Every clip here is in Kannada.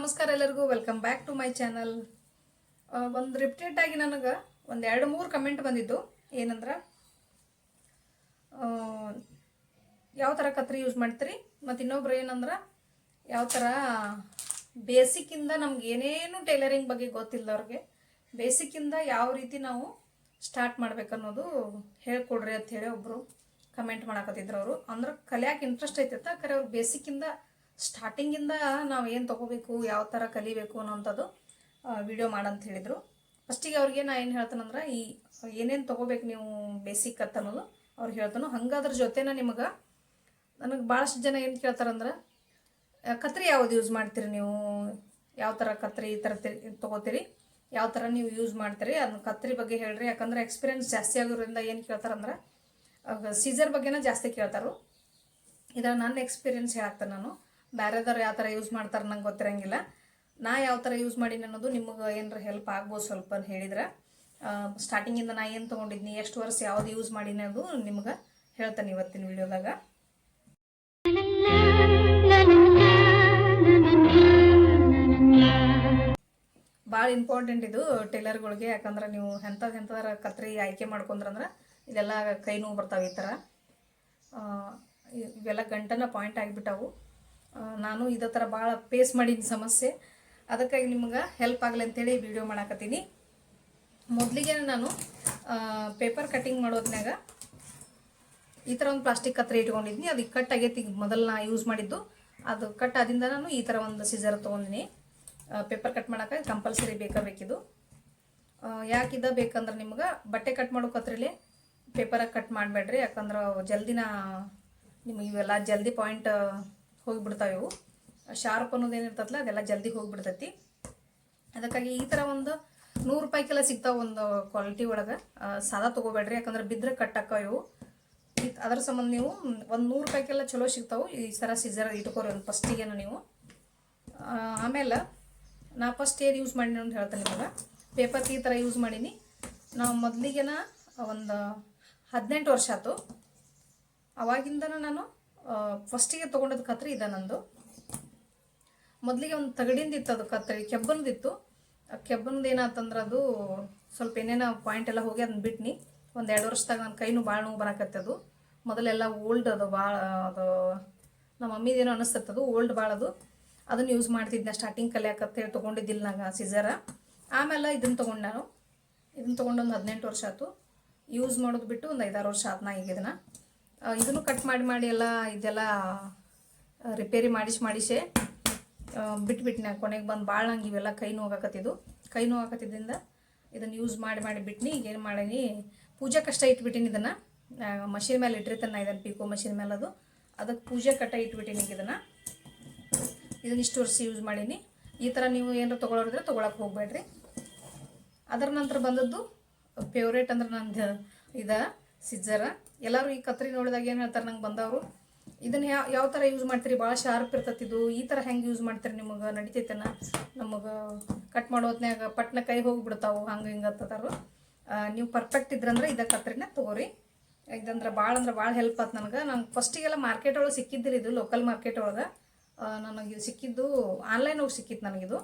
ನಮಸ್ಕಾರ ಎಲ್ಲರಿಗೂ. Welcome back to my channel ಒಂದು ರಿಪೀಟೆಡ್ ಆಗಿ ನನಗೆ ಒಂದು ಎರಡು ಮೂರು ಕಮೆಂಟ್ ಬಂದಿದ್ದು. ಏನಂದ್ರೆ ಯಾವ ಥರ ಕತ್ರಿ ಯೂಸ್ ಮಾಡ್ತೀರಿ? ಮತ್ತು ಇನ್ನೊಬ್ರು ಏನಂದ್ರೆ, ಯಾವ ಥರ ಬೇಸಿಕ್ಕಿಂದ ನಮ್ಗೆ ಏನೇನು ಟೈಲರಿಂಗ್ ಬಗ್ಗೆ ಗೊತ್ತಿಲ್ಲದವ್ರಿಗೆ ಬೇಸಿಕ್ಕಿಂದ ಯಾವ ರೀತಿ ನಾವು ಸ್ಟಾರ್ಟ್ ಮಾಡ್ಬೇಕನ್ನೋದು ಹೇಳ್ಕೊಡ್ರಿ ಅಂತ ಹೇಳಿ ಒಬ್ಬರು ಕಮೆಂಟ್ ಮಾಡಕತ್ತಿದ್ರು ಅವರು. ಅಂದ್ರೆ ಕಲಿಯಾಕೆ ಇಂಟ್ರೆಸ್ಟ್ ಐತೆ ಖರೆ ಅವ್ರು ಬೇಸಿಕ್ಕಿಂದ ಸ್ಟಾರ್ಟಿಂಗಿಂದ ನಾವು ಏನು ತೊಗೋಬೇಕು, ಯಾವ ಥರ ಕಲಿಬೇಕು ಅನ್ನೋಂಥದ್ದು ವಿಡಿಯೋ ಮಾಡಂತ ಹೇಳಿದರು. ಫಸ್ಟಿಗೆ ಅವ್ರಿಗೆ ನಾ ಏನು ಹೇಳ್ತಾನಂದ್ರೆ, ಈ, ಏನೇನು ತೊಗೋಬೇಕು ನೀವು ಬೇಸಿಕ್ ಅಂತ ಅನ್ನೋದು ಅವ್ರು ಹೇಳ್ತಾನೋ. ಹಂಗಾದ್ರ ಜೊತೆನ ನಿಮಗೆ ನನಗೆ ಭಾಳಷ್ಟು ಜನ ಏನು ಕೇಳ್ತಾರಂದ್ರೆ ಕತ್ರಿ ಯಾವ್ದು ಯೂಸ್ ಮಾಡ್ತೀರಿ ನೀವು? ಯಾವ ಥರ ಕತ್ರಿ ಈ ಥರ ತೊಗೋತೀರಿ? ಯಾವ ಥರ ನೀವು ಯೂಸ್ ಮಾಡ್ತೀರಿ? ಅದನ್ನ ಕತ್ರಿ ಬಗ್ಗೆ ಹೇಳ್ರಿ. ಯಾಕಂದ್ರೆ ಎಕ್ಸ್ಪೀರಿಯನ್ಸ್ ಜಾಸ್ತಿ ಆಗಿರೋದ್ರಿಂದ ಏನು ಕೇಳ್ತಾರಂದ್ರೆ ಸೀಸರ್ ಬಗ್ಗೆನ ಜಾಸ್ತಿ ಕೇಳ್ತಾರು. ಇದರ ನನ್ನ ಎಕ್ಸ್ಪೀರಿಯನ್ಸ್ ಹೇಳ್ತಾರೆ ನಾನು. ಬೇರೆದವ್ರು ಯಾವ ಥರ ಯೂಸ್ ಮಾಡ್ತಾರೆ ನಂಗೆ ಗೊತ್ತಿರಂಗಿಲ್ಲ. ನಾ ಯಾವ ಥರ ಯೂಸ್ ಮಾಡೀನಿ ಅನ್ನೋದು ನಿಮಗೆ ಏನಾರ ಹೆಲ್ಪ್ ಆಗ್ಬೋದು ಸ್ವಲ್ಪ ಅಂತ ಹೇಳಿದ್ರೆ. ಸ್ಟಾರ್ಟಿಂಗಿಂದ ನಾ ಏನು ತೊಗೊಂಡಿದ್ನಿ, ಎಷ್ಟು ವರ್ಷ ಯಾವ್ದು ಯೂಸ್ ಮಾಡೀನಿ ಅದು ನಿಮ್ಗೆ ಹೇಳ್ತೇನೆ ಇವತ್ತಿನ ವಿಡಿಯೋದಾಗ. ಭಾಳ ಇಂಪಾರ್ಟೆಂಟ್ ಇದು ಟೈಲರ್ಗಳಿಗೆ ಯಾಕಂದ್ರೆ ನೀವು ಎಂಥದ್ದು ಎಂಥದ್ರ ಕತ್ರಿ ಆಯ್ಕೆ ಮಾಡ್ಕೊಂಡ್ರಂದ್ರೆ ಇದೆಲ್ಲ ಕೈ ನೋವು ಬರ್ತಾವೆ ಈ ಥರ. ಇವೆಲ್ಲ ಗಂಟನ ಪಾಯಿಂಟ್ ಆಗಿಬಿಟ್ಟವು. ನಾನು ಇದೇ ಥರ ಭಾಳ ಪೇಸ್ ಮಾಡೀನಿ ಸಮಸ್ಯೆ. ಅದಕ್ಕಾಗಿ ನಿಮ್ಗೆ ಹೆಲ್ಪ್ ಆಗಲಿ ಅಂತೇಳಿ ವಿಡಿಯೋ ಮಾಡಾಕತ್ತೀನಿ. ಮೊದಲಿಗೆ ನಾನು ಪೇಪರ್ ಕಟ್ಟಿಂಗ್ ಮಾಡೋದ್ನಾಗ ಈ ಥರ ಒಂದು ಪ್ಲಾಸ್ಟಿಕ್ ಕತ್ರಿ ಇಟ್ಕೊಂಡಿದ್ದೀನಿ ಅದು ಕಟ್ ಆಗೈತಿ ಮೊದಲು ನಾ ಯೂಸ್ ಮಾಡಿದ್ದು. ಅದು ಕಟ್ ಆದಿಂದ ನಾನು ಈ ಥರ ಒಂದು ಸಿಸರ್ ತೊಗೊಂಡಿನಿ. ಪೇಪರ್ ಕಟ್ ಮಾಡೋಕೆ ಕಂಪಲ್ಸರಿ ಬೇಕಾ ಯಾಕಿದ ಬೇಕಂದ್ರೆ ನಿಮ್ಗೆ ಬಟ್ಟೆ ಕಟ್ ಮಾಡೋ ಕತ್ರಿಲಿ ಪೇಪರಾಗಿ ಕಟ್ ಮಾಡಬೇಡ್ರಿ. ಯಾಕಂದ್ರೆ ಜಲ್ದಿನ, ನಿಮಗೆ ಇವೆಲ್ಲ ಜಲ್ದಿ ಪಾಯಿಂಟ್ ಹೋಗಿಬಿಡ್ತಾವೆ ಇವು. ಶಾರ್ಪ್ ಅನ್ನೋದು ಏನಿರ್ತದಲ್ಲ ಅದೆಲ್ಲ ಜಲ್ದಿ ಹೋಗಿಬಿಡ್ತೈತಿ. ಅದಕ್ಕಾಗಿ ಈ ಥರ ಒಂದು ನೂರು ರೂಪಾಯಿಗೆಲ್ಲ ಸಿಗ್ತಾವೆ ಒಂದು ಕ್ವಾಲಿಟಿ ಒಳಗೆ. ಸಾದಾ ತೊಗೋಬೇಡ್ರಿ, ಯಾಕಂದ್ರೆ ಬಿದ್ದರೆ ಹಾಕೋ ಇವು. ಅದರ ಸಂಬಂಧ ನೀವು ಒಂದು ನೂರು ರೂಪಾಯಿಗೆಲ್ಲ ಚಲೋ ಸಿಗ್ತಾವೆ ಈ ಥರ ಸಿಜರ್ ಇಟ್ಕೋರಿ ಒಂದು ಫಸ್ಟಿಗೆನ ನೀವು. ಆಮೇಲೆ ನಾ ಫಸ್ಟ್ ಏನು ಯೂಸ್ ಮಾಡಿನಿ ಅಂತ ಹೇಳ್ತೇನೆ ನಿಮಗೆ. ಪೇಪರ್ ಈ ಥರ ಯೂಸ್ ಮಾಡೀನಿ. ನಾವು ಮೊದಲಿಗೆನ ಒಂದು ಹದಿನೆಂಟು ವರ್ಷ ಆಯ್ತು ಅವಾಗಿಂದನೂ ನಾನು ಫಸ್ಟಿಗೆ ತೊಗೊಂಡದ ಕತ್ರಿ ಇದೆ ನಂದು. ಮೊದಲಿಗೆ ಒಂದು ತಗಡಿಂದಿತ್ತು ಅದು ಕತ್ರಿ ಕೆಬ್ಬನದಿತ್ತು ಆ ಕೆಬ್ಬನದು ಏನಾತಂದ್ರೆ ಅದು ಸ್ವಲ್ಪ ಏನೇನೋ ಪಾಯಿಂಟ್ ಎಲ್ಲ ಹೋಗಿ ಅದನ್ನ ಬಿಟ್ನಿ. ಒಂದು ಎರಡು ವರ್ಷದಾಗ ನನ್ನ ಕೈನೂ ಭಾಳ ನೋವು ಬರಾಕತ್ತದು ಮೊದಲೆಲ್ಲ ಓಲ್ಡ್ ಅದು ಭಾಳ ಅದು ನಮ್ಮ ಮಮ್ಮಿದೇನೋ ಅನಿಸ್ತತ್ತದು ಓಲ್ಡ್ ಭಾಳ ಅದು. ಅದನ್ನು ಯೂಸ್ ಮಾಡ್ತಿದ್ದೆ ಸ್ಟಾರ್ಟಿಂಗ್ ಕಲಿಯಾಕತ್ತೆ ತೊಗೊಂಡಿದ್ದಿಲ್ಲ ನಂಗೆ ಸೀಸರ ಆಮೇಲೆ ಇದನ್ನು ತೊಗೊಂಡು ನಾನು. ಇದನ್ನು ತೊಗೊಂಡು ಒಂದು ಹದಿನೆಂಟು ವರ್ಷ ಆಯ್ತು ಯೂಸ್ ಮಾಡೋದು ಬಿಟ್ಟು ಒಂದು ಐದಾರು ವರ್ಷ ಆಯ್ತು ನಾ ಈಗ ಇದನ್ನು. ಇದನ್ನು ಕಟ್ ಮಾಡಿ ಮಾಡಿ ಎಲ್ಲ ಇದೆಲ್ಲ ರಿಪೇರಿ ಮಾಡಿಸಿ ಮಾಡಿಸೆ ಬಿಟ್ಬಿಟ್ನೆ ಕೊನೆಗೆ ಬಂದು ಭಾಳ ನಂಗೆ ಇವೆಲ್ಲ ಕೈ ನೋಗಾಕತ್ತಿದ್ದು ಕೈ ನೋಗಾಕತ್ತಿದ್ದರಿಂದ ಇದನ್ನು ಯೂಸ್ ಮಾಡಿ ಮಾಡಿ ಬಿಟ್ನಿ, ಈಗ ಏನು ಮಾಡೀನಿ, ಪೂಜೆ ಕಷ್ಟ ಇಟ್ಬಿಟ್ಟಿನಿ ಇದನ್ನು. ಮಷಿನ್ ಮೇಲೆ ಇಟ್ಟಿರ್ತಾನೆ ಇದನ್ನು ಪಿಕೋ ಮಷಿನ್ ಮೇಲೆ ಅದು. ಅದಕ್ಕೆ ಪೂಜೆ ಕಟ್ಟ ಇಟ್ಬಿಟ್ಟಿನಿ ಈಗ ಇದನ್ನು. ಇದನ್ನ ಇಷ್ಟು ವರ್ಷ ಯೂಸ್ ಮಾಡೀನಿ. ಈ ಥರ ನೀವು ಏನಾರು ತೊಗೊಳೋರಿದ್ರೆ ತೊಗೊಳಕ್ಕೆ ಹೋಗಬೇಡ್ರಿ. ಅದರ ನಂತರ ಬಂದದ್ದು ಫೇವ್ರೇಟ್ ಅಂದ್ರೆ ನಂದು ಇದ. ಸಿಜ್ಜರ. ಎಲ್ಲರೂ ಈ ಕತ್ರಿ ನೋಡಿದಾಗ ಏನು ಹೇಳ್ತಾರೆ ನಂಗೆ ಬಂದವರು? ಇದನ್ನ ಯಾವ ಯಾವ ಥರ ಯೂಸ್ ಮಾಡ್ತೀರಿ? ಭಾಳ ಶಾರ್ಪ್ ಇರ್ತೈತಿ ಇದು. ಈ ಥರ ಹೆಂಗೆ ಯೂಸ್ ಮಾಡ್ತೀರಿ ನಿಮಗೆ? ನಡಿತೈತೇನ? ನಮಗೆ ಕಟ್ ಮಾಡೋ ಹೊತ್ನ್ಯಾಗ ಪಟ್ನ ಕೈ ಹೋಗಿಬಿಡ್ತಾವೆ. ಹಂಗೆ ಹಿಂಗೆ ಅಂತದಾರು ನೀವು ಪರ್ಫೆಕ್ಟ್ ಇದ್ರಂದ್ರೆ ಇದ ಕತ್ರಿನ ತೊಗೋರಿ. ಇದಂದ್ರೆ ಭಾಳ ಅಂದ್ರೆ ಭಾಳ ಹೆಲ್ಪ್ ಆಯ್ತು ನನಗೆ. ನಂಗೆ ಫಸ್ಟಿಗೆಲ್ಲ ಮಾರ್ಕೆಟ್ ಒಳಗೆ ಸಿಕ್ಕಿದ್ದಿರಿ ಇದು ಲೋಕಲ್ ಮಾರ್ಕೆಟ್ ಒಳಗೆ. ನನಗೆ ಇದು ಸಿಕ್ಕಿದ್ದು ಆನ್ಲೈನ್ ಒಳಗೆ ಸಿಕ್ಕಿತ್ತು ನನಗಿದು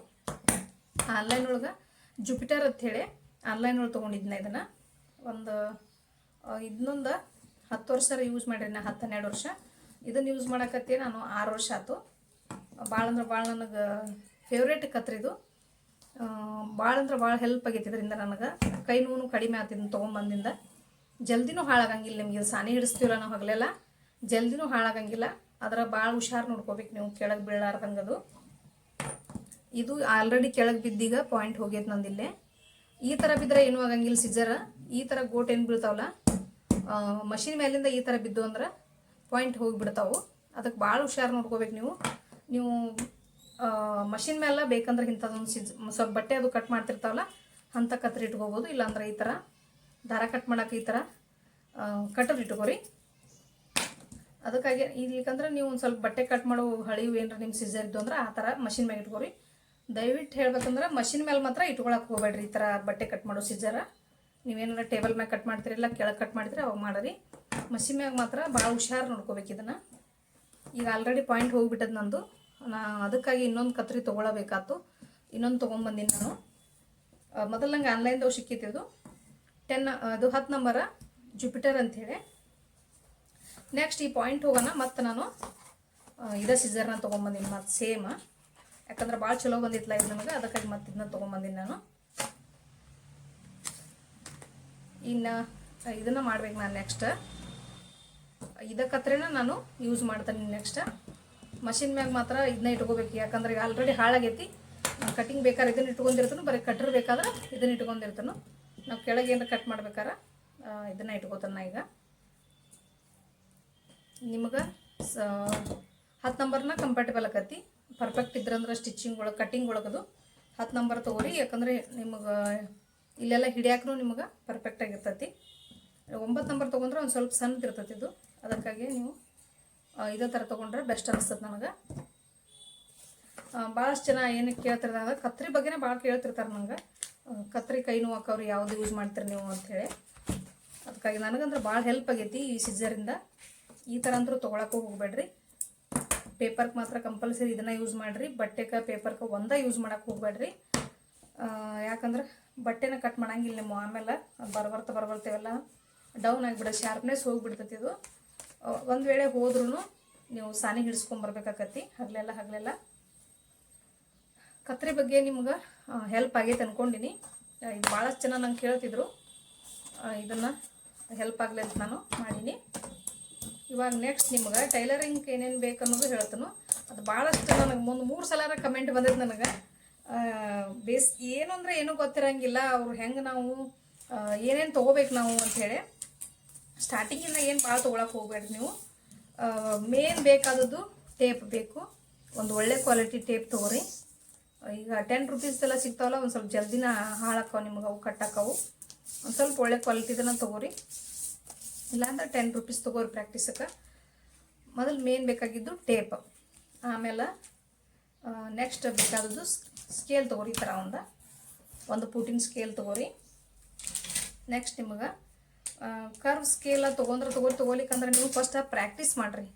ಆನ್ಲೈನ್ ಒಳಗೆ ಜುಪಿಟರ್ ಅಂತ ಹೇಳಿ ಆನ್ಲೈನ್ ಒಳಗೆ ತೊಗೊಂಡಿದ್ನ ಇದನ್ನು. ಒಂದು ಇದನ್ನೊಂದು ಹತ್ತು ವರ್ಷ ಯೂಸ್ ಮಾಡಿರಿ ನಾ ಹತ್ತು ಹನ್ನೆರಡು ವರ್ಷ. ಇದನ್ನು ಯೂಸ್ ಮಾಡಕತ್ತಿ ನಾನು ಆರು ವರ್ಷ ಆಯ್ತು ಭಾಳ ಅಂದ್ರೆ ಭಾಳ ನನಗೆ ಫೇವ್ರೇಟ್ ಕತ್ರಿದು ಭಾಳ ಅಂದ್ರೆ ಭಾಳ ಹೆಲ್ಪ್ ಆಗೈತಿ ಇದರಿಂದ ನನಗೆ. ಕೈ ನೋವು ಕಡಿಮೆ ಇದನ್ನ ತೊಗೊಂಬಂದಿಂದ. ಜಲ್ದಿನೂ ಹಾಳಾಗಂಗಿಲ್ಲ ನಿಮ್ಗೆ, ಇದು ಸಾನಿ ಹಿಡಿಸ್ತೀವಲ್ಲ ನಾವು ಹಗಲೆಲ್ಲ. ಜಲ್ದಿನೂ ಹಾಳಾಗಂಗಿಲ್ಲ. ಅದರ ಭಾಳ ಹುಷಾರು ನೋಡ್ಕೋಬೇಕು ನೀವು, ಕೆಳಗೆ ಬೀಳಾರ್ದಂಗೆ ಅದು ಇದು ಆಲ್ರೆಡಿ ಕೆಳಗೆ ಬಿದ್ದೀಗ ಪಾಯಿಂಟ್ ಹೋಗೈತೆ ನಂದಿಲ್ಲೇ. ಈ ಥರ ಬಿದ್ದರೆ ಏನೂ ಆಗಂಗಿಲ್ಲ ಸಿಜರ್ ಈ ಥರ ಗೋಟ್ ಏನು ಬೀಳ್ತಾವಲ್ಲ ಮಷಿನ್ ಮೇಲಿಂದ ಈ ಥರ ಬಿದ್ದು ಅಂದ್ರೆ ಪಾಯಿಂಟ್ ಹೋಗಿಬಿಡ್ತಾವೆ. ಅದಕ್ಕೆ ಭಾಳ ಹುಷಾರು ನೋಡ್ಕೋಬೇಕು ನೀವು. ನೀವು ಮಷಿನ್ ಮೇಲೆ ಬೇಕಂದ್ರೆ ಇಂಥದ್ದೊಂದು ಸಿಜ್, ಸ್ವಲ್ಪ ಬಟ್ಟೆ ಅದು ಕಟ್ ಮಾಡ್ತಿರ್ತಾವಲ್ಲ, ಅಂತ ಕತ್ರಿ ಇಟ್ಕೋಬೋದು. ಇಲ್ಲಾಂದ್ರೆ ಈ ಥರ ದಾರ ಕಟ್ ಮಾಡೋಕೆ ಈ ಥರ ಕಟ್ಟರ್ ಇಟ್ಕೋರಿ. ಅದಕ್ಕಾಗಿ ಇಲ್ಲಿಕಂದ್ರೆ ನೀವು ಒಂದು ಸ್ವಲ್ಪ ಬಟ್ಟೆ ಕಟ್ ಮಾಡೋ ಹಳಿವು ಏನಾರ ನಿಮ್ಮ ಸಿಜರ್ ಇದ್ದು ಅಂದ್ರೆ ಆ ಥರ ಮಷಿನ್ ಮ್ಯಾಗೆ ಇಟ್ಕೋರಿ. ದಯವಿಟ್ಟು ಹೇಳ್ಬೇಕಂದ್ರೆ ಮಷಿನ್ ಮೇಲೆ ಮಾತ್ರ ಇಟ್ಕೊಳಕ್ಕೆ ಹೋಗ್ಬೇಡ್ರಿ ಈ ಥರ ಬಟ್ಟೆ ಕಟ್ ಮಾಡೋ ಸಿಜರ ನೀವೇನಾರ ಟೇಬಲ್ ಮ್ಯಾಗ ಕಟ್ ಮಾಡ್ತೀರಿಲ್ಲ ಕೆಳಗೆ ಕಟ್ ಮಾಡಿದ್ರೆ ಅವಾಗ ಮಾಡಿರಿ. ಮಸಿ ಮ್ಯಾಗ ಮಾತ್ರ ಭಾಳ ಹುಷಾರು ನೋಡ್ಕೋಬೇಕು ಇದನ್ನು. ಈಗ ಆಲ್ರೆಡಿ ಪಾಯಿಂಟ್ ಹೋಗಿಬಿಟ್ಟದ ನಂದು. ನಾ ಅದಕ್ಕಾಗಿ ಇನ್ನೊಂದು ಕತ್ರಿ ತೊಗೊಳಬೇಕಾಯ್ತು ಇನ್ನೊಂದು ತೊಗೊಂಬಂದಿನಿ ನಾನು. ಮೊದಲು ನಂಗೆ ಆನ್ಲೈನ್ದವು ಸಿಕ್ಕಿತ್ತಿದ್ದು ಟೆನ್ ಅದು. ಹತ್ತು ನಂಬರ ಜುಪಿಟರ್ ಅಂಥೇಳಿ ನೆಕ್ಸ್ಟ್ ಈ ಪಾಯಿಂಟ್ ಹೋಗೋಣ. ಮತ್ತು ನಾನು ಇದೇ ಸೀಸರ್ನ ತೊಗೊಂಬಂದಿನಿ, ಮತ್ತು ಸೇಮ್ ಯಾಕಂದ್ರೆ ಭಾಳ ಚಲೋ ಬಂದಿತ್ತಲ್ಲ ಇದು ನನಗೆ ಅದಕ್ಕಾಗಿ ಮತ್ತೆ ಇದನ್ನ ತೊಗೊಂಬಂದಿನಿ ನಾನು. ಇನ್ನು ಇದನ್ನು ಮಾಡ್ಬೇಕು ನಾನು ನೆಕ್ಸ್ಟ್ ಇದಕ್ಕತ್ರೇನ ನಾನು ಯೂಸ್ ಮಾಡ್ತೇನೆ ನೆಕ್ಸ್ಟ್ ಮಷಿನ್ ಮ್ಯಾಗ ಮಾತ್ರ ಇದನ್ನ ಇಟ್ಕೋಬೇಕು. ಯಾಕಂದ್ರೆ ಈಗ ಆಲ್ರೆಡಿ ಹಾಳಾಗೈತಿ. ಕಟಿಂಗ್ ಬೇಕಾದ್ರೆ ಇದನ್ನ ಇಟ್ಕೊಂಡಿರ್ತಾನು, ಬರೀ ಕಟ್ರ್ ಬೇಕಾದ್ರೆ ಇದನ್ನ ಇಟ್ಕೊಂಡಿರ್ತಾನು. ನಾವು ಕೆಳಗೆ ಏನಾರ ಕಟ್ ಮಾಡ್ಬೇಕಾರೆ ಇದನ್ನ ಇಟ್ಕೋತಾನ ಈಗ. ನಿಮಗೆ ಸ ಹತ್ತು ನಂಬರ್ನ ಕಂಫರ್ಟೇಬಲ್ ಆಕತಿ. ಪರ್ಫೆಕ್ಟ್ ಇದ್ರಂದ್ರೆ ಸ್ಟಿಚಿಂಗ್ ಒಳಗೆ ಕಟ್ಟಿಂಗ್ ಒಳಗದು. ಹತ್ತು ನಂಬರ್ ತೊಗೊರಿ, ಯಾಕಂದ್ರೆ ನಿಮಗೆ ಇಲ್ಲೆಲ್ಲ ಹಿಡಿಯಾಕೂ ನಿಮಗೆ ಪರ್ಫೆಕ್ಟ್ ಆಗಿರ್ತೈತಿ. ಒಂಬತ್ತು ನಂಬರ್ ತೊಗೊಂಡ್ರೆ ಒಂದು ಸ್ವಲ್ಪ ಸಣ್ಣದು ಇರ್ತೈತಿ ಇದು. ಅದಕ್ಕಾಗಿ ನೀವು ಇದೇ ಥರ ತೊಗೊಂಡ್ರೆ ಬೆಸ್ಟ್ ಅನಿಸ್ತದೆ ನನಗೆ. ಭಾಳಷ್ಟು ಜನ ಏನಕ್ಕೆ ಕೇಳ್ತಿರ್ತಾರೆ ಅಂದ್ರೆ ಕತ್ರಿ ಬಗ್ಗೆನೇ ಭಾಳ ಕೇಳ್ತಿರ್ತಾರೆ ನಂಗೆ ಆ, ಕತ್ರಿ ಕೈ ನೋವಾಕವ್ರು ಯಾವ್ದು ಯೂಸ್ ಮಾಡ್ತೀರಿ ನೀವು ಅಂಥೇಳಿ ಅದಕ್ಕಾಗಿ ನನಗಂದ್ರೆ ಭಾಳ ಹೆಲ್ಪ್ ಆಗೈತಿ ಈ ಸಿಜರಿಂದ ಈ ಥರ ಅಂತೂ ತೊಗೊಳಕ್ಕೂ ಹೋಗಬೇಡ್ರಿ. ಪೇಪರ್ಗೆ ಮಾತ್ರ ಕಂಪಲ್ಸರಿ ಇದನ್ನು ಯೂಸ್ ಮಾಡಿರಿ. ಬಟ್ಟೆಗೆ ಪೇಪರ್ಗೆ ಒಂದೇ ಯೂಸ್ ಮಾಡೋಕ್ಕೆ ಹೋಗಬೇಡ್ರಿ. ಯಾಕಂದ್ರೆ ಬಟ್ಟೆನ ಕಟ್ ಮಾಡಂಗಿಲ್ಲ ನಿಮ್ಮ ಆಮೇಲೆ ಬರಬರ್ತ ಬರಬರ್ತೇವೆಲ್ಲ ಡೌನ್ ಆಗಿಬಿಡ ಶಾರ್ಪ್ನೆಸ್ ಹೋಗಿಬಿಡ್ತೈತಿ ಇದು. ಒಂದು ವೇಳೆ ಹೋದ್ರೂ ನೀವು ಸಾನಿ ಹಿಡಿಸ್ಕೊಂಬರ್ಬೇಕಾಕತಿ ಹಗಲೆಲ್ಲ ಹಗಲೆಲ್ಲ. ಕತ್ರಿ ಬಗ್ಗೆ ನಿಮ್ಗೆ ಹೆಲ್ಪ್ ಆಗೈತೆ ಅನ್ಕೊಂಡಿನಿ. ಇದು ಭಾಳಷ್ಟು ಜನ ನಂಗೆ ಕೇಳ್ತಿದ್ರು. ಇದನ್ನು ಹೆಲ್ಪ್ ಆಗಲಿ ಅಂತ ನಾನು ಮಾಡೀನಿ. ಇವಾಗ ನೆಕ್ಸ್ಟ್ ನಿಮ್ಗೆ ಟೈಲರಿಂಗ್ ಏನೇನು ಬೇಕು ಅನ್ನೋದು ಹೇಳ್ತಾನು. ಅದು ಭಾಳಷ್ಟು ನನಗೆ ಮುಂದೆ ಮೂರು ಸಲ ಕಮೆಂಟ್ ಬಂದೈತೆ ನನಗೆ. ಬೇಸ್ ಏನು ಅಂದರೆ ಏನೂ ಗೊತ್ತಿರಂಗಿಲ್ಲ. ಅವ್ರು ಹೆಂಗೆ ನಾವು ಏನೇನು ತೊಗೋಬೇಕು ನಾವು ಅಂಥೇಳಿ ಸ್ಟಾರ್ಟಿಂಗಿಂದ ಏನು ಭಾಳ ತೊಗೊಳಕ್ಕೆ ಹೋಗ್ಬೇಡ್ರಿ ನೀವು. ಮೇನ್ ಬೇಕಾದದ್ದು ಟೇಪ್ ಬೇಕು. ಒಂದು ಒಳ್ಳೆ ಕ್ವಾಲಿಟಿ ಟೇಪ್ ತೊಗೊರಿ. ಈಗ ಟೆನ್ ರುಪೀಸ್ದೆಲ್ಲ ಸಿಗ್ತಾವಲ್ಲ, ಒಂದು ಸ್ವಲ್ಪ ಜಲ್ದಿನ ಹಾಳಾಕವು ನಿಮ್ಗೆ ಅವು ಕಟ್ಟಾಕವು. ಒಂದು ಸ್ವಲ್ಪ ಒಳ್ಳೆ ಕ್ವಾಲಿಟಿದನ್ನ ತೊಗೊರಿ. ಇಲ್ಲಾಂದ್ರೆ ಟೆನ್ ರುಪೀಸ್ ತೊಗೋರಿ ಪ್ರಾಕ್ಟೀಸಕ್ಕೆ ಮೊದಲು ಮೇನ್ ಬೇಕಾಗಿದ್ದು ಟೇಪ್ ಆಮೇಲೆ ನೆಕ್ಸ್ಟ್ ಬೇಕಾದದ್ದು ಸ್ಕೇಲ್ ತೊಗೊರಿ ಈ ಥರ ಒಂದು. ಒಂದು ಪೂಟಿನ ಸ್ಕೇಲ್ ತೊಗೊರಿ. ನೆಕ್ಸ್ಟ್ ನಿಮಗೆ ಕರ್ವ್ ಸ್ಕೇಲ ತೊಗೊಂಡ್ರೆ ತೊಗೊರಿ ತೊಗೊಲಿಕ್ಕಂದ್ರೆ ನೀವು ಫಸ್ಟ್ ಪ್ರಾಕ್ಟೀಸ್ ಮಾಡಿರಿ.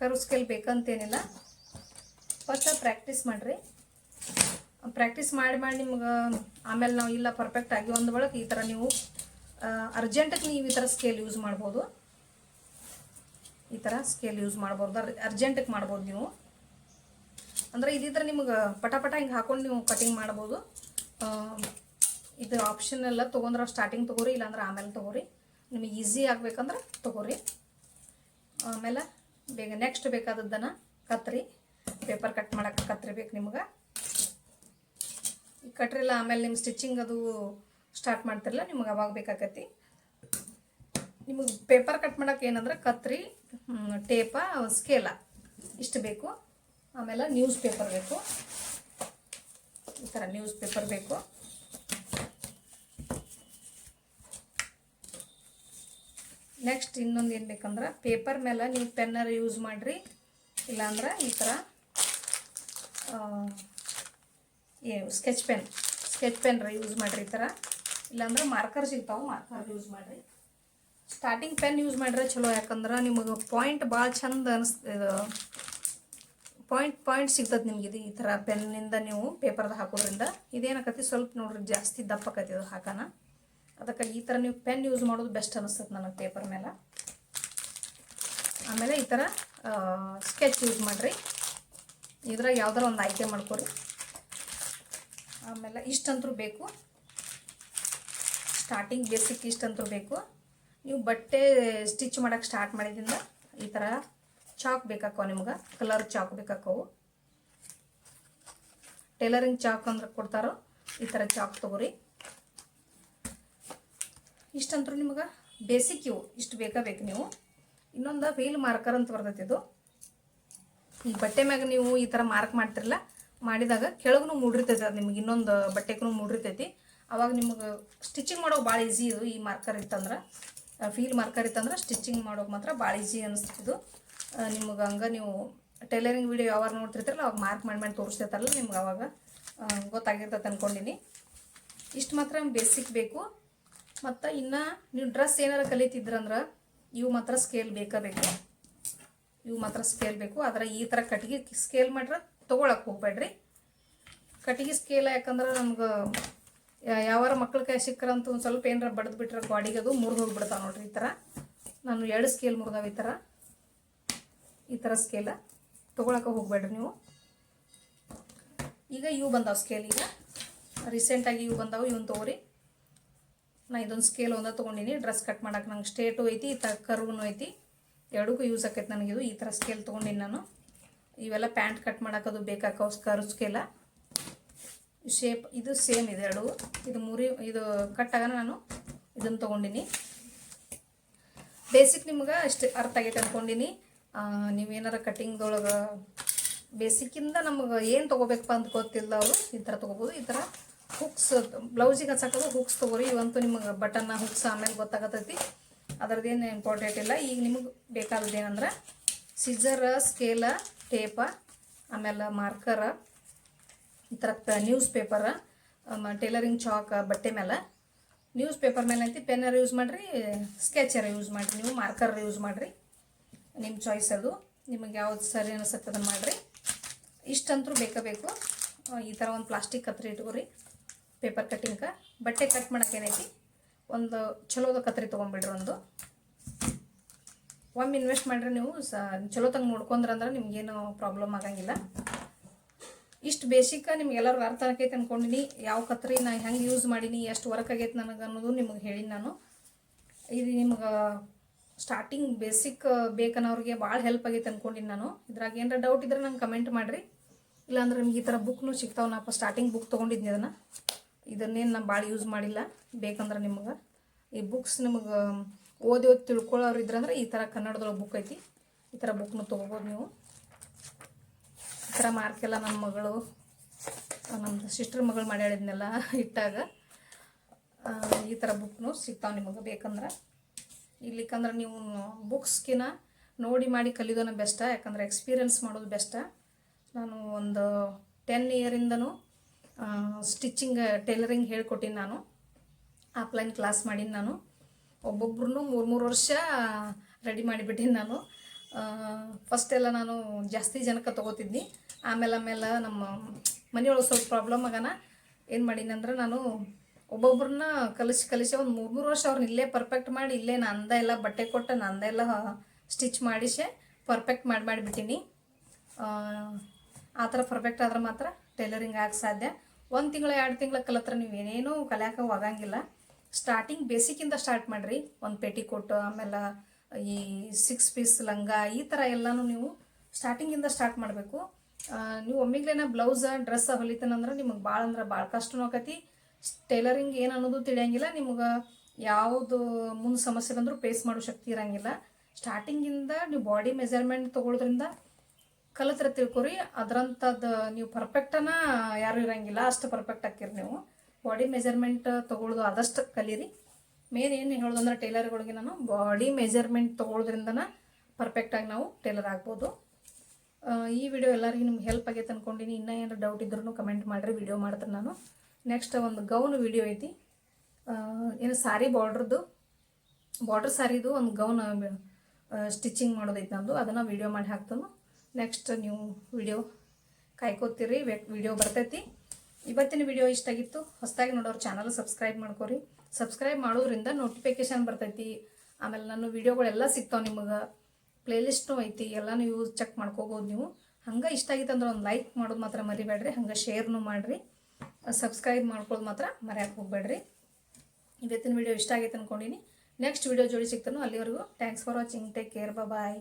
ಕರ್ವ್ ಸ್ಕೇಲ್ ಬೇಕಂತೇನಿಲ್ಲ. ಫಸ್ಟ್ ಪ್ರಾಕ್ಟೀಸ್ ಮಾಡಿರಿ. ಪ್ರಾಕ್ಟೀಸ್ ಮಾಡಿ ಮಾಡಿ ನಿಮ್ಗೆ, ಆಮೇಲೆ ನಾವು ಇಲ್ಲ ಪರ್ಫೆಕ್ಟ್ ಆಗಿ ಒಂದು ಒಳಗೆ ಈ ಥರ ನೀವು ಅರ್ಜೆಂಟಿಗೆ ನೀವು ಈ ಥರ ಸ್ಕೇಲ್ ಯೂಸ್ ಮಾಡ್ಬೋದು. ಈ ಥರ ಸ್ಕೇಲ್ ಯೂಸ್ ಮಾಡ್ಬೋದು ಅರ್ಜೆಂಟಿಗೆ ಮಾಡ್ಬೋದು ನೀವು. ಅಂದರೆ ಇದಿದ್ರೆ ನಿಮ್ಗೆ ಪಟ ಪಟ ಹಿಂಗೆ ಹಾಕೊಂಡು ನೀವು ಕಟಿಂಗ್ ಮಾಡ್ಬೋದು. ಇದು ಆಪ್ಷನ್ ಎಲ್ಲ ತೊಗೊಂಡ್ರೆ ಸ್ಟಾರ್ಟಿಂಗ್ ತೊಗೋರಿ, ಇಲ್ಲಾಂದ್ರೆ ಆಮೇಲೆ ತೊಗೋರಿ. ನಿಮಗೆ ಈಸಿ ಆಗ್ಬೇಕಂದ್ರೆ ತೊಗೋರಿ. ಆಮೇಲೆ ಬೇಗ ನೆಕ್ಸ್ಟ್ ಬೇಕಾದದ್ದನ್ನು ಕತ್ರಿ. ಪೇಪರ್ ಕಟ್ ಮಾಡೋಕೆ ಕತ್ರಿ ಬೇಕು ನಿಮ್ಗೆ. ಈ ಕಟ್ರಿಲ್ಲ, ಆಮೇಲೆ ನಿಮ್ಮ ಸ್ಟಿಚಿಂಗ್ ಅದು ಸ್ಟಾರ್ಟ್ ಮಾಡ್ತಿರಲ್ಲ ನಿಮ್ಗೆ ಅವಾಗ ಬೇಕಾಕತಿ. ನಿಮಗೆ ಪೇಪರ್ ಕಟ್ ಮಾಡೋಕೆ ಏನಂದ್ರೆ ಕತ್ರಿ ಟೇಪ ಸ್ಕೇಲ ಇಷ್ಟು ಬೇಕು. ಆಮೇಲೆ ನ್ಯೂಸ್ ಪೇಪರ್ ಬೇಕು. ಈ ಥರ ನ್ಯೂಸ್ ಪೇಪರ್ ಬೇಕು. ನೆಕ್ಸ್ಟ್ ಇನ್ನೊಂದು ಏನು ಬೇಕಂದ್ರೆ ಪೇಪರ್ ಮೇಲೆ ನೀವು ಪೆನ್ನರ್ ಯೂಸ್ ಮಾಡಿರಿ. ಇಲ್ಲಾಂದ್ರೆ ಈ ಥರ sketch pen sketch pen use ಮಾಡಿರಿ ಈ ಥರ ಇಲ್ಲಾಂದ್ರೆ ಮಾರ್ಕರ್ ಸಿಗ್ತಾವೆ ಮಾರ್ಕರ್ ಯೂಸ್ ಮಾಡಿರಿ. ಸ್ಟಾರ್ಟಿಂಗ್ ಪೆನ್ ಯೂಸ್ ಮಾಡಿದ್ರೆ ಚಲೋ, ಯಾಕಂದ್ರೆ ನಿಮಗೆ ಪಾಯಿಂಟ್ ಭಾಳ ಚಂದ ಅನಿಸ್ ಪಾಯಿಂಟ್ ಪಾಯಿಂಟ್ ಸಿಗ್ತದೆ ನಿಮ್ಗೆ ಇದು ಈ ಥರ ಪೆನ್ನಿಂದ ನೀವು ಪೇಪರ್ದಾಗ ಹಾಕೋದ್ರಿಂದ. ಇದೇನಾಕತಿ ಸ್ವಲ್ಪ ನೋಡ್ರಿ ಜಾಸ್ತಿ ದಪ್ಪ ಆಕತಿ ಇದು ಹಾಕೋಣ ಅದಕ್ಕೆ ಈ ಥರ ನೀವು ಪೆನ್ ಯೂಸ್ ಮಾಡೋದು ಬೆಸ್ಟ್ ಅನಿಸ್ತದೆ ನನಗೆ ಪೇಪರ್ ಮೇಲೆ. ಆಮೇಲೆ ಈ ಥರ ಸ್ಕೆಚ್ ಯೂಸ್ ಮಾಡಿರಿ. ಇದ್ರಾಗ ಯಾವ್ದಾರ ಒಂದು ಆಯ್ಕೆ ಮಾಡ್ಕೊರಿ. ಆಮೇಲೆ ಇಷ್ಟಂತರೂ ಬೇಕು. ಸ್ಟಾರ್ಟಿಂಗ್ ಬೇಸಿಕ್ ಇಷ್ಟಂತರೂ ಬೇಕು. ನೀವು ಬಟ್ಟೆ ಸ್ಟಿಚ್ ಮಾಡೋಕ್ಕೆ ಸ್ಟಾರ್ಟ್ ಮಾಡಿದಿಂದ ಈ ಥರ ಚಾಕ್ ಬೇಕಾಕವು ನಿಮ್ಗೆ? ಕಲರ್ ಚಾಕ್ ಬೇಕಾಕವು. ಟೇಲರಿಂಗ್ ಚಾಕ್ ಅಂದ್ರೆ ಕೊಡ್ತಾರೋ ಈ ಥರ ಚಾಕ್ ತೊಗೋರಿ. ಇಷ್ಟಂತರೂ ನಿಮ್ಗೆ ಬೇಸಿಕ್ ಇವು. ಇಷ್ಟು ಬೇಕಾ ಬೇಕು ನೀವು. ಇನ್ನೊಂದು ವೀಲ್ ಮಾರ್ಕರ್ ಅಂತ ಬರ್ತೈತಿ ಇದು. ಈ ಬಟ್ಟೆ ಮ್ಯಾಗ ನೀವು ಈ ಥರ ಮಾರ್ಕ್ ಮಾಡ್ತಿರಲ್ಲ ಮಾಡಿದಾಗ ಕೆಳಗೂ ಮೂಡಿರ್ತೈತಿ ಅದು ನಿಮ್ಗೆ, ಇನ್ನೊಂದು ಬಟ್ಟೆಗೂ ಮೂಡಿರ್ತೈತಿ. ಅವಾಗ ನಿಮಗೆ ಸ್ಟಿಚಿಂಗ್ ಮಾಡೋಕೆ ಭಾಳ ಈಸಿ ಇದು ಈ ಮಾರ್ಕರ್ ಇತ್ತಂದ್ರೆ. ಫೀಲ್ ಮಾರ್ಕರ್ ಇತ್ತಂದ್ರೆ ಸ್ಟಿಚಿಂಗ್ ಮಾಡೋಕೆ ಮಾತ್ರ ಭಾಳ ಈಸಿ ಅನಿಸ್ತಿದ್ದು ನಿಮ್ಗೆ ಹಂಗೆ ನೀವು ಟೈಲರಿಂಗ್ ವೀಡಿಯೋ ಯಾವಾಗ ನೋಡ್ತಿರ್ತಾರಲ್ಲ, ಅವಾಗ ಮಾರ್ಕ್ ಮಾಡಿ ಮಾಡಿ ತೋರಿಸ್ತಿರ್ತಾರಲ್ಲ ನಿಮ್ಗೆ ಅವಾಗ. ಗೊತ್ತಾಗಿರ್ತದೆ ಅಂದ್ಕೊಂಡಿನಿ ಇಷ್ಟು ಮಾತ್ರ ಬೇಸಿಕ್ ಬೇಕು. ಮತ್ತು ಇನ್ನು ನೀವು ಡ್ರೆಸ್ ಏನಾರ ಕಲಿತಿದ್ರಂದ್ರೆ ಇವು ಮಾತ್ರ ಸ್ಕೇಲ್ ಬೇಕೇ ಬೇಕು. ಇವು ಮಾತ್ರ ಸ್ಕೇಲ್ ಬೇಕು. ಆದರೆ ಈ ಥರ ಕಟ್ಟಿಗೆ ಸ್ಕೇಲ್ ಮಾಡ್ರೆ ತೊಗೊಳಕ್ಕೆ ಹೋಗ್ಬೇಡ್ರಿ. ಕಟ್ಟಿಗೆ ಸ್ಕೇಲ್ ಯಾಕಂದ್ರೆ ನಮ್ಗೆ ಯಾವಾರ ಮಕ್ಳ ಕೈ ಸಿಕ್ಕರಂತೂ ಒಂದು ಸ್ವಲ್ಪ ಏನಾರ ಬಡ್ದು ಬಿಟ್ರೆ ಗಾಡಿಗೆ ಅದು ಮುರಿದು ಹೋಗ್ಬಿಡ್ತಾವೆ ನೋಡ್ರಿ ಈ ಥರ ನಾನು ಎರಡು ಸ್ಕೇಲ್ ಮುರಿದಾವೆ ಈ ಥರ ಈ ಥರ ಸ್ಕೇಲ ತೊಗೊಳಕ್ಕೆ ಹೋಗ್ಬೇಡ್ರಿ ನೀವು. ಈಗ ಇವು ಬಂದಾವೆ ಸ್ಕೇಲ್ ಈಗ. ರೀಸೆಂಟಾಗಿ ಇವು ಬಂದಾವೆ, ಇವನ್ ತೊಗೊರಿ. ನಾ ಇದೊಂದು ಸ್ಕೇಲ್ ಒಂದ ತೊಗೊಂಡಿನಿ ಡ್ರೆಸ್ ಕಟ್ ಮಾಡೋಕೆ ನಂಗೆ ಸ್ಟೇಟು ಐತಿ, ಈ ಥರ ಕರ್ವೂ ಐತಿ. ಎರಡಕ್ಕೂ ಯೂಸ್ ಆಕೈತೆ ಇದು, ಈ ಥರ ಸ್ಕೇಲ್ ತೊಗೊಂಡಿನಿ ನಾನು. ಇವೆಲ್ಲ ಪ್ಯಾಂಟ್ ಕಟ್ ಮಾಡೋಕ್ಕದು ಬೇಕಾಕವು ಕರ್ವ್ ಸ್ಕೇಲ ಶೇಪ್ ಇದು ಸೇಮ್ ಇದೆ ಎರಡು. ಇದು ಮುರಿ, ಇದು ಕಟ್ ನಾನು ಇದನ್ನು ತೊಗೊಂಡಿನಿ. ಬೇಸಿಕ್ ನಿಮ್ಗೆ ಅಷ್ಟು ಅರ್ಥ ಆಗೈತೆ ಅಂದ್ಕೊಂಡಿನಿ ನೀವೇನಾರ ಕಟ್ಟಿಂಗ್ದೊಳಗೆ ಬೇಸಿಕ್ಕಿಂದ ನಮಗೆ ಏನು ತೊಗೋಬೇಕಪ್ಪ ಅಂತ ಗೊತ್ತಿಲ್ಲ ಅವರು, ಈ ಥರ ತೊಗೋಬೋದು. ಈ ಥರ ಹುಕ್ಸ್ ಬ್ಲೌಸಿಗೆ ಹಚ್ಚಾಕೋದು ಹುಕ್ಸ್ ತೊಗೋರಿ. ಇವಂತೂ ನಿಮಗೆ ಬಟನ್ನ ಹುಕ್ಸ್ ಆಮೇಲೆ ಗೊತ್ತಾಗತ್ತೈತಿ ಅದ್ರದ್ದೇನು ಇಂಪಾರ್ಟೆಂಟ್ ಇಲ್ಲ. ಈಗ ನಿಮಗೆ ಬೇಕಾದದ್ದು ಏನಂದ್ರೆ ಸಿಜರ್ ಸ್ಕೇಲ ಟೇಪ ಆಮೇಲೆ ಮಾರ್ಕರ ಈ ಥರ ನ್ಯೂಸ್ ಪೇಪರ ಟೇಲರಿಂಗ್ ಚಾಕ್ ಬಟ್ಟೆ ಮೇಲೆ ನ್ಯೂಸ್ ಪೇಪರ್ ಮೇಲೆ ಐತಿ ಪೆನ್ನರ್ ಯೂಸ್ ಮಾಡಿರಿ ಸ್ಕೆಚರ್ ಯೂಸ್ ಮಾಡಿರಿ ನೀವು ಮಾರ್ಕರ್ ಯೂಸ್ ಮಾಡಿರಿ. ನಿಮ್ಮ ಚಾಯ್ಸ್ ಅದು. ನಿಮಗೆ ಯಾವ್ದು ಸರಿ ಅನಿಸುತ್ತೆ ಅದನ್ನು ಮಾಡಿರಿ. ಇಷ್ಟಂತರೂ ಬೇಕೇ ಬೇಕು? ಈ ಥರ ಒಂದು ಪ್ಲಾಸ್ಟಿಕ್ ಕತ್ರಿ ಇಟ್ಕೋರಿ. ಪೇಪರ್ ಕಟ್ಟಿಂಗ್ಗೆ ಬಟ್ಟೆ ಕಟ್ ಮಾಡೋಕೆ ಏನೈತಿ? ಒಂದು ಚಲೋದ ಕತ್ರಿ ತೊಗೊಂಬಿಡ್ರಿ ಒಂದು. ಒಮ್ಮೆ ಇನ್ವೆಸ್ಟ್ ಮಾಡಿರಿ ನೀವು. ಸ, ಚಲೋ ತಂಗೆ ನೋಡ್ಕೊಂಡ್ರಂದ್ರೆ ನಿಮಗೇನು ಪ್ರಾಬ್ಲಮ್ ಆಗಂಗಿಲ್ಲ. ಇಷ್ಟು ಬೇಸಿಕ್ ನಿಮ್ಗೆಲ್ಲರಿಗೂ ಅರ್ಥ ಆಗೈತೆ ಅನ್ಕೊಂಡಿನಿ. ಯಾವ ಕತ್ರಿ ನಾ ಹೆಂಗೆ ಯೂಸ್ ಮಾಡೀನಿ, ಎಷ್ಟು ವರ್ಕ್ ಆಗೈತೆ ನನಗೆ ಅನ್ನೋದು ನಿಮಗೆ ಹೇಳಿನಿ ನಾನು. ಇದು ನಿಮ್ಗೆ ಸ್ಟಾರ್ಟಿಂಗ್ ಬೇಸಿಕ್ ಬೇಕನ್ನೋರಿಗೆ ಭಾಳ ಹೆಲ್ಪ್ ಆಗೈತೆ ಅಂದ್ಕೊಂಡಿನಿ ನಾನು. ಇದ್ರಾಗ ಏನಾರ ಡೌಟ್ ಇದ್ರೆ ನಂಗೆ ಕಮೆಂಟ್ ಮಾಡಿರಿ. ಇಲ್ಲಾಂದ್ರೆ ನಿಮ್ಗೆ ಈ ಥರ ಬುಕ್ನು ಸಿಗ್ತಾವೆ. ನಾ ಸ್ಟಾರ್ಟಿಂಗ್ ಬುಕ್ ತೊಗೊಂಡಿದ್ನಿ ಅದನ್ನು. ಇದನ್ನೇನು ನಾನು ಭಾಳ ಯೂಸ್ ಮಾಡಿಲ್ಲ. ಬೇಕಂದ್ರೆ ನಿಮ್ಗೆ. ಈ ಬುಕ್ಸ್ ನಿಮಗೆ ಓದಿ ಓದಿ ತಿಳ್ಕೊಳ್ಳೋರು ಇದ್ರಂದ್ರೆ ಈ ಥರ ಕನ್ನಡದೊಳಗೆ ಬುಕ್ ಐತಿ. ಈ ಥರ ಬುಕ್ನು ತೊಗೋಬೋದು ನೀವು. ಈ ಥರ ಮಾರ್ಕೆಲ್ಲ ನನ್ನ ಮಗಳು ನಮ್ಮ ಸಿಸ್ಟರ್ ಮಗಳು ಮಾಡ್ಯಾಳಿದ್ನೆಲ್ಲ, ಇಟ್ಟಾಗ ಈ ಥರ ಬುಕ್ನು ಸಿಗ್ತಾವೆ ನಿಮಗೆ ಬೇಕಂದ್ರೆ. ಇಲ್ಲಿಕಂದ್ರೆ ನೀವು ಬುಕ್ಸ್ಕಿನ ನೋಡಿ ಮಾಡಿ ಕಲಿಯೋದನ್ನ ಬೆಸ್ಟ ಯಾಕಂದರೆ ಎಕ್ಸ್ಪೀರಿಯನ್ಸ್ ಮಾಡೋದು ಬೆಸ್ಟ ನಾನು ಒಂದು ಟೆನ್ ಇಯರಿಂದನೂ ಸ್ಟಿಚಿಂಗ್ ಟೈಲರಿಂಗ್ ಹೇಳ್ಕೊಟ್ಟಿನಿ ನಾನು. ಆಫ್ಲೈನ್ ಕ್ಲಾಸ್ ಮಾಡೀನಿ ನಾನು. ಒಬ್ಬೊಬ್ರು ಮೂರು ಮೂರು ವರ್ಷ ರೆಡಿ ಮಾಡಿಬಿಟ್ಟಿನಿ ನಾನು. ಫಸ್ಟ್ ಎಲ್ಲ ನಾನು ಜಾಸ್ತಿ ಜನಕ್ಕೆ ತೊಗೋತಿದ್ನಿ. ಆಮೇಲೆ ಆಮೇಲೆ ನಮ್ಮ ಮನೆಯೊಳಗೆ ಸ್ವಲ್ಪ ಪ್ರಾಬ್ಲಮ್ ಆಗನ. ಏನು ಮಾಡೀನಿ ಅಂದ್ರೆ ನಾನು ಒಬ್ಬೊಬ್ರನ್ನ ಕಲಿಸಿ ಕಲಿಸಿ ಒಂದು ಮೂರು ಮೂರು ವರ್ಷ ಅವ್ರನ್ನ ಇಲ್ಲೇ ಪರ್ಫೆಕ್ಟ್ ಮಾಡಿ, ಇಲ್ಲೇ ನಂದ ಎಲ್ಲ ಬಟ್ಟೆ ಕೊಟ್ಟು ನಂದ ಎಲ್ಲ ಸ್ಟಿಚ್ ಮಾಡಿಸೆ ಪರ್ಫೆಕ್ಟ್ ಮಾಡಿ ಮಾಡಿಬಿಟ್ಟಿನಿ. ಆ ಥರ ಪರ್ಫೆಕ್ಟ್ ಆದ್ರೆ ಮಾತ್ರ ಟೈಲರಿಂಗ್ ಆಗಕ್ಕೆ ಸಾಧ್ಯ. ಒಂದು ತಿಂಗಳು, ಎರಡು ತಿಂಗಳ ಕಲತ್ರ ನೀವು ಏನೇನೂ ಕಲಿಯಾಕ ಹೋಗಂಗಿಲ್ಲ. ಸ್ಟಾರ್ಟಿಂಗ್ ಬೇಸಿಕಿಂದ ಸ್ಟಾರ್ಟ್ ಮಾಡಿರಿ. ಒಂದು ಪೇಟಿಕೋಟ್ ಆಮೇಲೆ ಈ ಸಿಕ್ಸ್ ಪೀಸ್ ಲಂಗ, ಈ ಥರ ಎಲ್ಲನೂ ನೀವು ಸ್ಟಾರ್ಟಿಂಗಿಂದ ಸ್ಟಾರ್ಟ್ ಮಾಡಬೇಕು. ನೀವು ಒಮ್ಮಿಗ್ಲೇನ ಬ್ಲೌಸ ಡ್ರೆಸ್ ಹೊಲಿತಾನಂದ್ರೆ ನಿಮಗೆ ಭಾಳ ಅಂದ್ರೆ ಭಾಳ ಕಷ್ಟನೂ ಆಕತಿ. ಟೈಲರಿಂಗ್ ಏನು ಅನ್ನೋದು ತಿಳಿಯಂಗಿಲ್ಲ. ನಿಮ್ಗೆ ಯಾವುದು ಮುಂದೆ ಸಮಸ್ಯೆ ಬಂದರೂ ಫೇಸ್ ಮಾಡೋ ಶಕ್ತಿ ಇರಂಗಿಲ್ಲ. ಸ್ಟಾರ್ಟಿಂಗಿಂದ ನೀವು ಬಾಡಿ ಮೆಜರ್ಮೆಂಟ್ ತೊಗೊಳೋದ್ರಿಂದ ಕಲಿತ್ರ ತಿಳ್ಕೊರಿ. ಅದರಂಥದ್ದು ನೀವು ಪರ್ಫೆಕ್ಟನ ಯಾರು ಇರಂಗಿಲ್ಲ. ಅಷ್ಟು ಪರ್ಫೆಕ್ಟ್ ಹಾಕಿರಿ ನೀವು. ಬಾಡಿ ಮೆಜರ್ಮೆಂಟ್ ತೊಗೊಳೋದು ಆದಷ್ಟು ಕಲೀರಿ. ಮೇನ್ ಏನು ಹೇಳೋದಂದ್ರೆ ಟೈಲರ್ಗಳಿಗೆ ನಾನು ಬಾಡಿ ಮೆಜರ್ಮೆಂಟ್ ತೊಗೊಳೋದ್ರಿಂದನ ಪರ್ಫೆಕ್ಟಾಗಿ ನಾವು ಟೈಲರ್ ಆಗ್ಬೋದು. ಈ ವಿಡಿಯೋ ಎಲ್ಲರಿಗೂ ನಿಮ್ಗೆ ಹೆಲ್ಪ್ ಆಗೈತೆ ಅಂದ್ಕೊಂಡಿನಿ ಇನ್ನೂ ಏನಾರು ಡೌಟ್ ಇದ್ರೂ ಕಮೆಂಟ್ ಮಾಡಿರಿ. ವಿಡಿಯೋ ಮಾಡ್ತೀನಿ ನಾನು. ನೆಕ್ಸ್ಟ್ ಒಂದು ಗೌನ್ ವಿಡಿಯೋ ಐತಿ. ಏನು ಸಾರಿ ಬಾರ್ಡ್ರದ್ದು ಬಾರ್ಡ್ರ್ ಸಾರಿದು ಒಂದು ಗೌನ್ ಸ್ಟಿಚಿಂಗ್ ಮಾಡೋದೈತಿ ನಮ್ಮದು ಅದನ್ನು ವೀಡಿಯೋ ಮಾಡಿ ಹಾಕ್ತಾನು. ನೆಕ್ಸ್ಟ್ ನೀವು ವಿಡಿಯೋ ಕಾಯ್ಕೋತೀರಿ. ವಿಡಿಯೋ ಬರ್ತೈತಿ. ಇವತ್ತಿನ ವಿಡಿಯೋ ಇಷ್ಟ ಆಗಿತ್ತು, ಹೊಸದಾಗಿ ನೋಡೋರು ಚಾನಲ್ ಸಬ್ಸ್ಕ್ರೈಬ್ ಮಾಡ್ಕೊರಿ. ಸಬ್ಸ್ಕ್ರೈಬ್ ಮಾಡೋದ್ರಿಂದ ನೋಟಿಫಿಕೇಶನ್ ಬರ್ತೈತಿ. ಆಮೇಲೆ ನಾನು ವಿಡಿಯೋಗಳೆಲ್ಲ ಸಿಗ್ತಾವೆ ನಿಮಗೆ. ಪ್ಲೇಲಿಸ್ಟು ಐತಿ, ಎಲ್ಲನೂ ಯೂಸ್ ಚೆಕ್ ಮಾಡ್ಕೋಬೋದು ನೀವು. ಹಂಗೆ ಇಷ್ಟ ಆಗಿತ್ತು ಅಂದ್ರೆ ಒಂದು ಲೈಕ್ ಮಾಡೋದು ಮಾತ್ರ ಮರಿಬೇಡ್ರಿ. ಹಂಗೆ ಶೇರ್ನು ಮಾಡಿರಿ. ಸಬ್ಸ್ಕ್ರೈಬ್ ಮಾಡ್ಕೊಳ್ಳೋದು ಮಾತ್ರ ಮರ್ಯಾಕೆ ಹೋಗ್ಬೇಡ್ರಿ. ಇವತ್ತಿನ ವಿಡಿಯೋ ಇಷ್ಟ ಆಗೈತೆ ಅಂದ್ಕೊಂಡಿನಿ ನೆಕ್ಸ್ಟ್ ವಿಡಿಯೋ ಜೋಡಿ ಸಿಗ್ತಾನೋ ಅಲ್ಲಿವರೆಗೂ thanks for watching take care bye